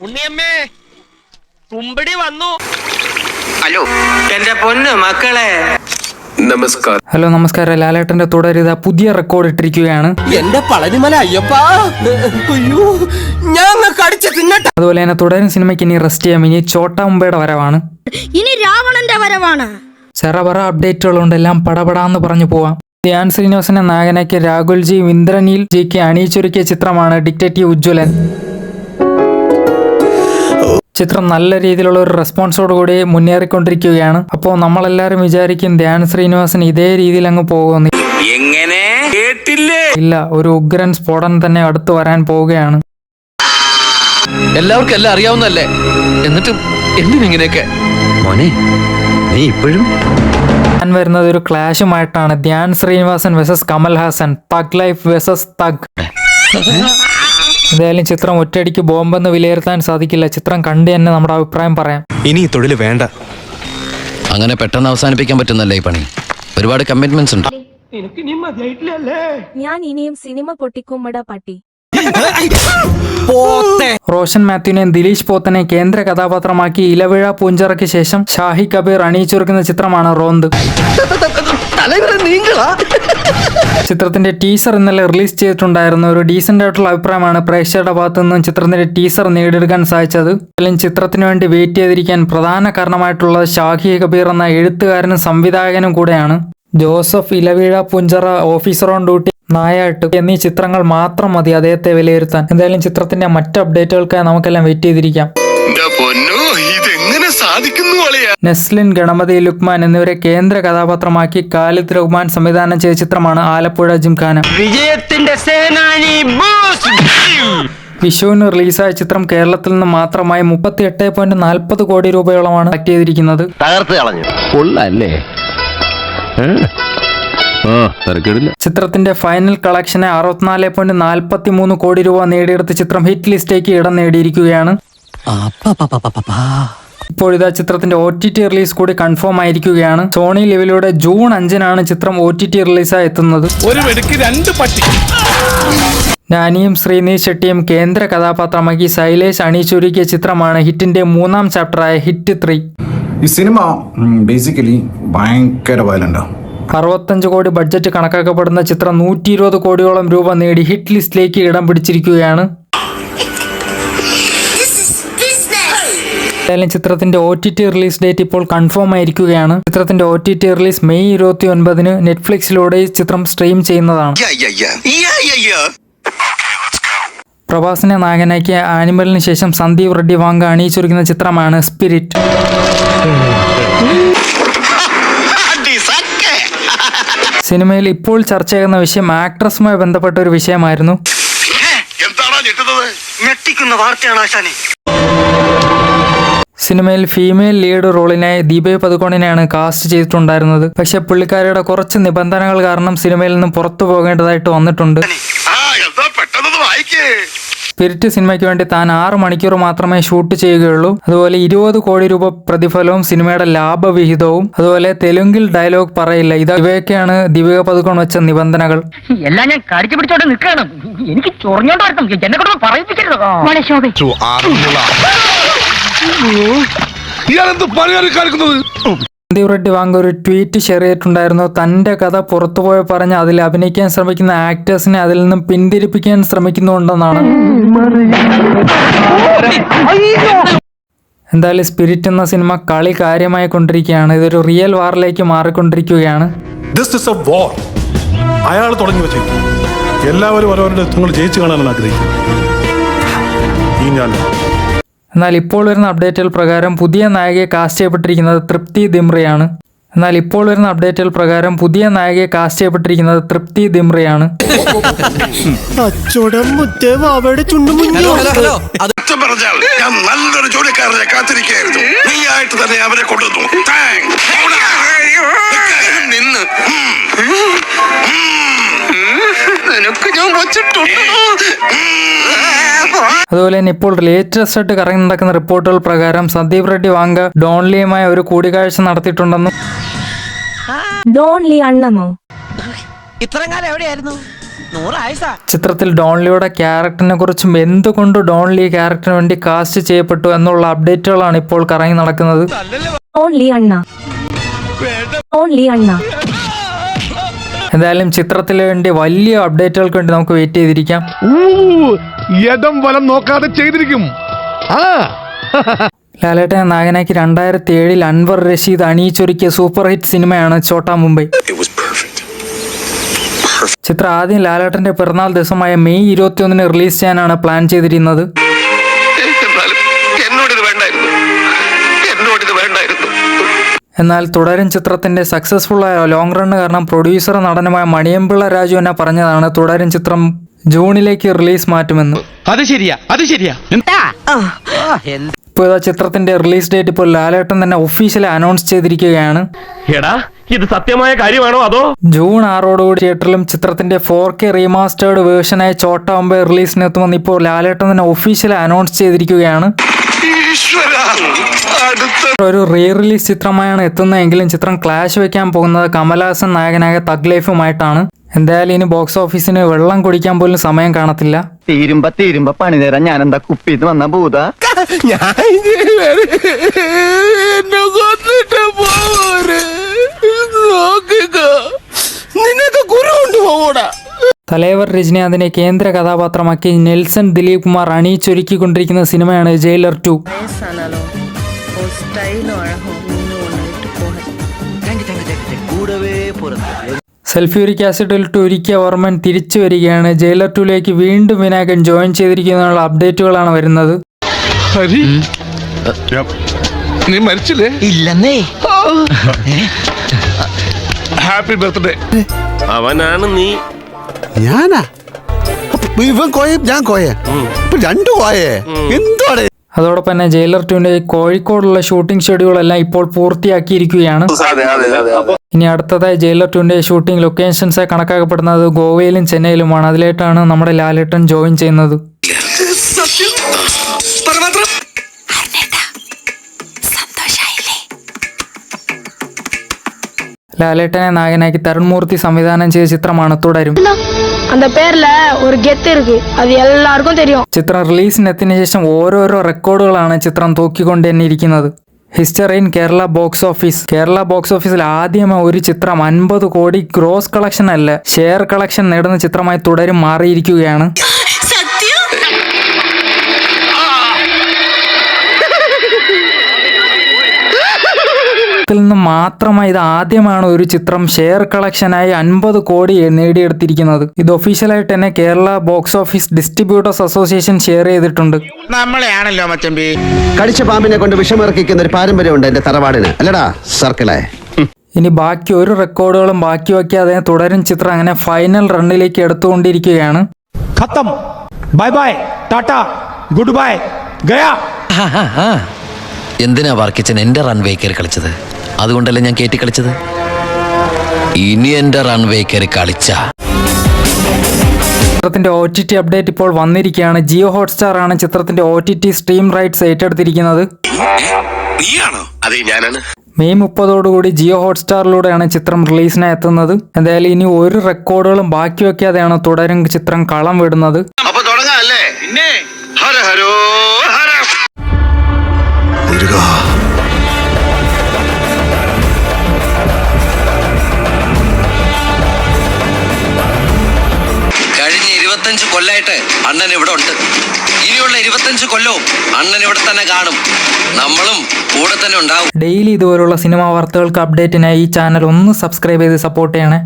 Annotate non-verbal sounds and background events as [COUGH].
ഉണ്ണിയമ്മേ കുമ്പടി വന്നു. ഹലോ എന്റെ പൊന്ന് മക്കളെ. നമസ്കാരം. ഹലോ നമസ്കാരം. ലാലേട്ടന്റെ തുടരുത പുതിയ റെക്കോർഡ് ഇട്ടിരിക്കുകയാണ്. എന്റെ പളനിമല അയ്യപ്പാ. അയ്യോ ഞാൻ കടിച്ചു തിന്നട്ടെ. അതുപോലെ തന്നെ തുടരും സിനിമയ്ക്ക് ഇനി റെസ്റ്റ് ചെയ്യാം. ഇനി ചോട്ടാ മുമ്പയുടെ വരവാണ്. ഇനി രാവണന്റെ വരവാണ്. ചെറപറ അപ്ഡേറ്റുകളുണ്ട് എല്ലാം പടപടാന്ന് പറഞ്ഞു പോവാം. ധ്യാൻ ശ്രീനിവാസനെ നായകനാക്കിയ രാഹുൽജി ഇന്ദ്രനീൽ ജിക്ക് അണിയിച്ചൊരുക്കിയ ചിത്രമാണ് ഡിക്റ്റേറ്റീവ് ഉജ്ജ്വലൻ. ചിത്രം നല്ല രീതിയിലുള്ള ഒരു റെസ്പോൺസോട് കൂടി മുന്നേറിക്കൊണ്ടിരിക്കുകയാണ്. അപ്പോ നമ്മളെല്ലാരും വിചാരിക്കും ധ്യാൻ ശ്രീനിവാസൻ ഇതേ രീതിയിൽ അങ്ങ് പോകുമെന്ന്. എങ്ങനെ? കേട്ടില്ലേ? ഇല്ല ഒരു ഉഗ്രൻ സ്ഫോടനം തന്നെ അടുത്ത് വരാൻ പോവുകയാണ്. എല്ലാവർക്കും എല്ലാം അറിയാവുന്നല്ലേ എന്നിട്ടും എന്തിനിങ്ങനെയൊക്കെ മോനെ നീ ഇപ്പോഴും? ഞാൻ വരുന്നത് ഒരു ക്ലാഷുമായിട്ടാണ്. Dhyan Sreenivasan versus Kamal Haasan Thug Life versus Thug എന്തായാലും ചിത്രം ഒറ്റയടിക്ക് ബോംബെന്ന് വിലയിരുത്താൻ സാധിക്കില്ല. ചിത്രം കണ്ട് തന്നെ നമ്മുടെ അഭിപ്രായം പറയാം. ഇനി തൊഴിൽ വേണ്ട. അങ്ങനെ പെട്ടെന്ന് അവസാനിപ്പിക്കാൻ പറ്റുന്നല്ലേ ഈ പണി? ഒരുപാട് കമ്മിറ്റ്മെന്റ്സ് ഉണ്ട്. ഞാൻ ഇനിയും സിനിമ പൊട്ടിക്കുമ്പട പട്ടി. റോഷൻ മാത്യുവിനെയും ദിലീഷ് പോത്തനെ കേന്ദ്ര കഥാപാത്രമാക്കി ഇലവിഴ പൂഞ്ചറയ്ക്ക് ശേഷം ഷാഹി കബീർ അണിയിച്ചൊരുക്കുന്ന ചിത്രമാണ് റോന്ത്. [LAUGHS] ചിത്രത്തിന്റെ ടീസർ ഇന്നലെ റിലീസ് ചെയ്തിട്ടുണ്ടായിരുന്നു ഒരു ഡീസെന്റ് ആയിട്ടുള്ള അഭിപ്രായമാണ് പ്രേക്ഷകരുടെ ഭാഗത്തു നിന്നും ചിത്രത്തിന്റെ ടീസർ നേടിയെടുക്കാൻ സാധിച്ചത്. അല്ലെങ്കിൽ ചിത്രത്തിന് വേണ്ടി വെയിറ്റ് ചെയ്തിരിക്കാൻ പ്രധാന കാരണമായിട്ടുള്ളത് ഷാഹി കബീർ എന്ന എഴുത്തുകാരനും സംവിധായകനും കൂടെയാണ്. Joseph Elaveezha Poonchira officer on duty Nayattu എന്നീ ചിത്രങ്ങൾ മാത്രം മതി അദ്ദേഹത്തെ വിലയിരുത്താൻ. എന്തായാലും ചിത്രത്തിന്റെ മറ്റ് അപ്ഡേറ്റുകൾക്കായി നമുക്കെല്ലാം വെയിറ്റ് ചെയ്തിരിക്കാം. സാധിക്കുന്നു നെസ്ലിൻ ഗണപതി ലുക്മാൻ എന്നിവരെ കേന്ദ്ര കഥാപാത്രമാക്കി കാലിദ് റഹ്മാൻ സംവിധാനം ചെയ്ത ചിത്രമാണ് ആലപ്പുഴ ജിംഖാന. വിജയത്തിന്റെ സേനാനി വിഷുവിന് റിലീസായ ചിത്രം കേരളത്തിൽ നിന്ന് മാത്രമായി മുപ്പത്തി എട്ട് പോയിന്റ് നാൽപ്പത് കോടി രൂപയോളമാണ് കളക്ട് ചെയ്തിരിക്കുന്നത്. തകർത്ത് കളഞ്ഞു. കൊള്ളല്ലേ? ആ തിരക്കേടില്ല. ചിത്രത്തിന്റെ ഫൈനൽ കളക്ഷനെ അറുപത്തിനാല് പോയിന്റ് നാൽപ്പത്തി മൂന്ന് കോടി രൂപ നേടിയെടുത്ത് ചിത്രം ഹിറ്റ് ലിസ്റ്റേക്ക് ഇടം നേടിയിരിക്കുകയാണ്. ഇപ്പോഴിതാ ചിത്രത്തിന്റെ ഒ ടി ടി റിലീസ് കൂടി കൺഫേം ആയിരിക്കുകയാണ്. സോണി ലെവലിലൂടെ ജൂൺ അഞ്ചിനാണ് ചിത്രം ഒ ടി ടി റിലീസായി എത്തുന്നത്. ഒരു വെടുക്ക് രണ്ട് പട്ടി. നാനിയും ശ്രീനീഷ് ഷെട്ടിയും കേന്ദ്ര കഥാപാത്രമാക്കി ശൈലേഷ് അണിയിച്ചൊരുക്കിയ ചിത്രമാണ് ഹിറ്റിന്റെ മൂന്നാം ചാപ്റ്ററായ ഹിറ്റ് ത്രീ. ഈ സിനിമ ബേസിക്കലി ഭയങ്കര വയലന്റാണ് അറുപത്തഞ്ച് കോടി ബഡ്ജറ്റ് കണക്കാക്കപ്പെടുന്ന ചിത്രം നൂറ്റി ഇരുപത് കോടിയോളം രൂപ നേടി ഹിറ്റ് ലിസ്റ്റിലേക്ക് ഇടം പിടിച്ചിരിക്കുകയാണ്. എന്തായാലും ചിത്രത്തിന്റെ O T T release date ഇപ്പോൾ കൺഫേം ആയിരിക്കുകയാണ്. ചിത്രത്തിന്റെ O T T release May ഇരുപത്തി ഒൻപതിന് നെറ്റ്ഫ്ലിക്സിലൂടെ ഈ ചിത്രം സ്ട്രീം ചെയ്യുന്നതാണ്. പ്രഭാസിനെ നായകനാക്കിയ ആനിമലിന് ശേഷം സന്ദീപ് റെഡ്ഡി വാങ്ക അണിയിച്ചൊരുക്കുന്ന ചിത്രമാണ് സ്പിരിറ്റ് [LAUGHS] [LAUGHS] സിനിമയിൽ ഇപ്പോൾ ചർച്ച ചെയ്യുന്ന വിഷയം ആക്ട്രസുമായി ബന്ധപ്പെട്ട ഒരു വിഷയമായിരുന്നു. ഞെട്ടുന്നത്? ഞെട്ടിക്കുന്ന വാർത്തയാണ് ആശാനെ. സിനിമയിൽ ഫീമെയിൽ ലീഡ് റോളിനായി ദീപയ പതുക്കോണിനെയാണ് കാസ്റ്റ് ചെയ്തിട്ടുണ്ടായിരുന്നത്. പക്ഷെ പുള്ളിക്കാരിയുടെ കുറച്ച് നിബന്ധനകൾ കാരണം സിനിമയിൽ നിന്നും പുറത്തു പോകേണ്ടതായിട്ട് വന്നിട്ടുണ്ട്. ആ എന്താ പെട്ടെന്ന് വായിക്കേ. സ്പിരിറ്റ് സിനിമയ്ക്ക് വേണ്ടി താൻ ആറ് മണിക്കൂർ മാത്രമേ ഷൂട്ട് ചെയ്യുകയുള്ളൂ. അതുപോലെ ഇരുപത് കോടി രൂപ പ്രതിഫലവും സിനിമയുടെ ലാഭവിഹിതവും. അതുപോലെ തെലുങ്കിൽ ഡയലോഗ് പറയില്ല. ഇത് ഇവയൊക്കെയാണ് ദീപിക പതുക്കോൺ വെച്ച നിബന്ധനകൾ. എല്ലാം ഞാൻ കടിച്ചു പിടിച്ചോണ്ട് നിൽക്കണം എനിക്ക് ചൊറിഞ്ഞോണ്ട് വരണം പറയിപ്പിക്കരുത് മോളെ ശോഭ. ഇയാളെന്ത് പണിയാണ് കാണിക്കുന്നത്? സന്ദീപ് റെഡ്ഡി ഒരു ട്വീറ്റ് ഷെയർ ചെയ്തിട്ടുണ്ടായിരുന്നു. തന്റെ കഥ പുറത്തുപോയ പറഞ്ഞ് അതിൽ അഭിനയിക്കാൻ ശ്രമിക്കുന്ന ആക്ടേഴ്സിനെ അതിൽ നിന്നും പിന്തിരിപ്പിക്കാൻ ശ്രമിക്കുന്നുണ്ടെന്നാണ്. എന്തായാലും സ്പിരിറ്റ് എന്ന സിനിമ കളി കാര്യമായി കൊണ്ടിരിക്കുകയാണ്. ഇതൊരു റിയൽ വാറിലേക്ക് മാറിക്കൊണ്ടിരിക്കുകയാണ്. അയാൾ തുടങ്ങി വെച്ചേക്കും എല്ലാവരും ഓരോരുടെ നിങ്ങൾ ജയിച്ചു കാണാനാണ് ആഗ്രഹിക്കുന്നത്. ഈ ഞാൻ എന്നാൽ ഇപ്പോൾ വരുന്ന അപ്ഡേറ്റുകൾ പ്രകാരം പുതിയ നായകയെ കാസ്റ്റ് ചെയ്യപ്പെട്ടിരിക്കുന്നത് തൃപ്തി ദിമ്രയാണ്. എന്നാൽ ഇപ്പോൾ വരുന്ന അപ്ഡേറ്റുകൾ പ്രകാരം പുതിയ നായകയെ കാസ്റ്റ് ചെയ്യപ്പെട്ടിരിക്കുന്നത് തൃപ്തി ദിമ്രയാണ്. നല്ലൊരു ജോലിക്കാരനെ കാത്തിരിക്കുകയായിരുന്നു. നീ ആയിട്ട് തന്നെ അവരെ കൊണ്ടുവന്നു. നിന്ന്. നിനക്ക് ഞാൻ അതുപോലെ തന്നെ ഇപ്പോൾ ലേറ്റസ്റ്റ് ആയിട്ട് കറങ്ങി നടക്കുന്ന റിപ്പോർട്ടുകൾ പ്രകാരം സന്ദീപ് റെഡ്ഡി വാങ്ക ഡോൺലിയുമായി ഒരു കൂടിക്കാഴ്ച നടത്തിയിട്ടുണ്ടെന്നും ഡോൺലി അണ്ണമോ? ഇത്രയും കാലം എവിടെയായിരുന്നു ചിത്രത്തിൽ ഡോൺലിയുടെ ക്യാരക്ടറിനെ കുറിച്ചും എന്തുകൊണ്ട് ഡോൺലി ക്യാരക്ടറിന് വേണ്ടി കാസ്റ്റ് ചെയ്യപ്പെട്ടു എന്നുള്ള അപ്ഡേറ്റുകളാണ് ഇപ്പോൾ കറങ്ങി നടക്കുന്നത്. എന്തായാലും ചിത്രത്തിന് വേണ്ടി വലിയ അപ്ഡേറ്റുകൾക്ക് വേണ്ടി നമുക്ക് വെയിറ്റ് ചെയ്തിരിക്കാം. ഇടം വലം നോക്കാതെ ചെയ്തിരിക്കും. ആ. ലാലേട്ടനെ നായകനാക്കി രണ്ടായിരത്തി ഏഴിൽ അൻവർ റഷീദ് അണിയിച്ചൊരുക്കിയ സൂപ്പർ ഹിറ്റ് സിനിമയാണ് ചോട്ടാ മുംബൈ. ചിത്രം ആദ്യം ലാലേട്ടന്റെ പിറന്നാൾ ദിവസമായ മെയ് ഇരുപത്തിയൊന്നിന് റിലീസ് ചെയ്യാനാണ് പ്ലാൻ ചെയ്തിരുന്നത്. എന്നോട് ഇത് വേണ്ടായിരുന്നു. എന്നോട് ഇത് വേണ്ടായിരുന്നു. എന്നാൽ തുടരും ചിത്രത്തിന്റെ സക്സസ്ഫുള്ളായ ആയ ലോങ് റണ്ണ് കാരണം പ്രൊഡ്യൂസർ നടനുമായ മണിയമ്പിള്ള രാജു എന്നെ പറഞ്ഞതാണ് തുടരും ചിത്രം ജൂണിലേക്ക് റിലീസ് മാറ്റുമെന്ന്. അത് ശരിയാ അത് ശരിയാ. ഇപ്പോൾ ഇതാ ചിത്രത്തിന്റെ റിലീസ് ഡേറ്റ് ഇപ്പോൾ ലാലേട്ടൻ തന്നെ ഒഫീഷ്യലി അനൗൺസ് ചെയ്തിരിക്കുകയാണ്. എടാ ഇത് സത്യമായ കാര്യമാണോ അതോ? ജൂൺ ആറോടുകൂടി തിയേറ്ററിലും ചിത്രത്തിന്റെ ഫോർ കെ റീമാസ്റ്റേർഡ് വേർഷനായ ചോട്ട ഒമ്പേ റിലീസിനെത്തുമെന്ന് ഇപ്പോൾ ലാലേട്ടൻ തന്നെ ഒഫീഷ്യലി അനൗൺസ് ചെയ്തിരിക്കുകയാണ്. ഒരു റീ റിലീസ് ചിത്രമായാണ് എത്തുന്നതെങ്കിലും ചിത്രം ക്ലാഷ് വെക്കാൻ പോകുന്നത് കമലഹാസൻ നായകനായ തഗ് ലൈഫുമായിട്ടാണ് എന്തായാലും ഇനി ബോക്സ് ഓഫീസിന് വെള്ളം കുടിക്കാൻ പോലും സമയം കാണത്തില്ല. തീരുമ്പ തീരുമ്പ പണി തരാൻ ഞാൻ എന്താ കുപ്പിന്ന് വന്ന ഭൂത? തലൈവർ രജനീകാന്തിനെ കേന്ദ്ര കഥാപാത്രമാക്കി നെൽസൺ ദിലീപ് കുമാർ അണിയിച്ചൊരുക്കിക്കൊണ്ടിരിക്കുന്ന സിനിമയാണ് ജയിലർ ടു. സെൽഫ്യൂരിക് ആസിഡിലിട്ട് ഒരുക്കിയ വർമ്മൻ തിരിച്ചു വരികയാണ്. ജയിലർ ടുവിലേക്ക് വീണ്ടും വിനായകൻ ജോയിൻ ചെയ്തിരിക്കുന്നതിനുള്ള അപ്ഡേറ്റുകളാണ് വരുന്നത്. ഹരി നീ മരിച്ചില്ലേ? ഇല്ലെന്നേ. Happy birthday. അവനാണ് നീ. ഞാനാ? ഇവൻ കോയ ഞാൻ കോയ. ഇപ്പൊ രണ്ടു കോയേ. എന്തുവാടേ? അതോടൊപ്പം തന്നെ ജയിലർ ടുവിന്റെ കോഴിക്കോടുള്ള ഷൂട്ടിംഗ് ഷെഡ്യൂളെല്ലാം ഇപ്പോൾ പൂർത്തിയാക്കിയിരിക്കുകയാണ്. ഇനി അടുത്തതായി ജയിലർ ടുവിന്റെ ഷൂട്ടിംഗ് ലൊക്കേഷൻസ് കണക്കാക്കപ്പെടുന്നത് ഗോവയിലും ചെന്നൈയിലുമാണ്. അതിലേട്ടാണ് നമ്മുടെ ലാലേട്ടൻ ജോയിൻ ചെയ്യുന്നത്. ലാലേട്ടനെ നായകനാക്കി തരുൺ മൂർത്തി സംവിധാനം ചെയ്ത ചിത്രമാണ് തുടരും அந்த பேர்ல ஒரு கெத்து இருக்கு அது எல்லாருக்கும் தெரியும் ചിത്രം റിലീസിനെത്തിന് ശേഷം ഓരോരോ റെക്കോർഡുകളാണ് ചിത്രം തൂക്കിക്കൊണ്ട് തന്നെ ഇരിക്കുന്നത് history in Kerala box office Kerala box ഓഫീസിൽ ആദ്യമായി ഒരു ചിത്രം അൻപത് കോടി ഗ്രോസ് കളക്ഷൻ അല്ല ഷെയർ കളക്ഷൻ നേടുന്ന ചിത്രമായി തുടരും മാറിയിരിക്കുകയാണ് മാത്രമായി ഇത് ആദ്യമാണ് ഒരു ചിത്രം ഷെയർ കളക്ഷനായി അൻപത് കോടി നേടിയെടുത്തിരിക്കുന്നത്. ഇത് ഒഫീഷ്യലായിട്ട് തന്നെ Kerala box office distributors association share ചെയ്തിട്ടുണ്ട്. നമ്മളെയാണല്ലോ മച്ചമ്പി. കടിച്ച പാമ്പിനെ കൊണ്ട് വിഷമിറക്കിക്കുന്ന ഒരു പാരമ്പര്യമുണ്ട് എന്റെ തറവാടിന്. അല്ലടാ സർക്കിളെ. ഇനി ബാക്കി ഒരു റെക്കോർഡുകളും ബാക്കി വയ്ക്കാതെ തുടരും ചിത്രം അങ്ങനെ ഫൈനൽ റണ്ണിലേക്ക് എടുത്തുകൊണ്ടിരിക്കുകയാണ്. ഖത്തം. Bye bye Tata good bye ഗയാ എന്തിനാ വർക്കിച്ചൻ എന്റെ റൺവേ കയറി കളിച്ചത്? അതുകൊണ്ടല്ലേ ഞാൻ കയറ്റി കളിച്ചത്? ഇനി എന്റെ റൺവേ കയറി കളിച്ച. ചിത്രത്തിന്റെ ഒ ടി ടി അപ്ഡേറ്റ് ഇപ്പോൾ വന്നിരിക്കുകയാണ്. ജിയോ ഹോട്ട്സ്റ്റാർ ആണ് ചിത്രത്തിന്റെ O T T stream rights ഏറ്റെടുത്തിരിക്കുന്നത്. നീയാണോ അതെ ഞാനാണ്. മെയ് മുപ്പതോടുകൂടി ജിയോ ഹോട്ട്സ്റ്റാറിലൂടെയാണ് ചിത്രം റിലീസിനായി എത്തുന്നത്. എന്തായാലും ഇനി ഒരു റെക്കോർഡുകളും ബാക്കി വയ്ക്കാതെയാണ് തുടരും ചിത്രം കളം വിടുന്നത്. അപ്പൊ അണ്ണൻ ഇവിടെ ഉണ്ട്. ഇനിയുള്ള ഇരുപത്തഞ്ച് കൊല്ലവും അണ്ണൻ ഇവിടെ തന്നെ കാണും. നമ്മളും കൂടെ തന്നെ ഉണ്ടാവും. ഡെയിലി ഇതുപോലുള്ള സിനിമാ വാർത്തകൾക്ക് അപ്ഡേറ്റിനായി ഈ ചാനൽ ഒന്ന് സബ്സ്ക്രൈബ് ചെയ്ത് സപ്പോർട്ട് ചെയ്യണേ.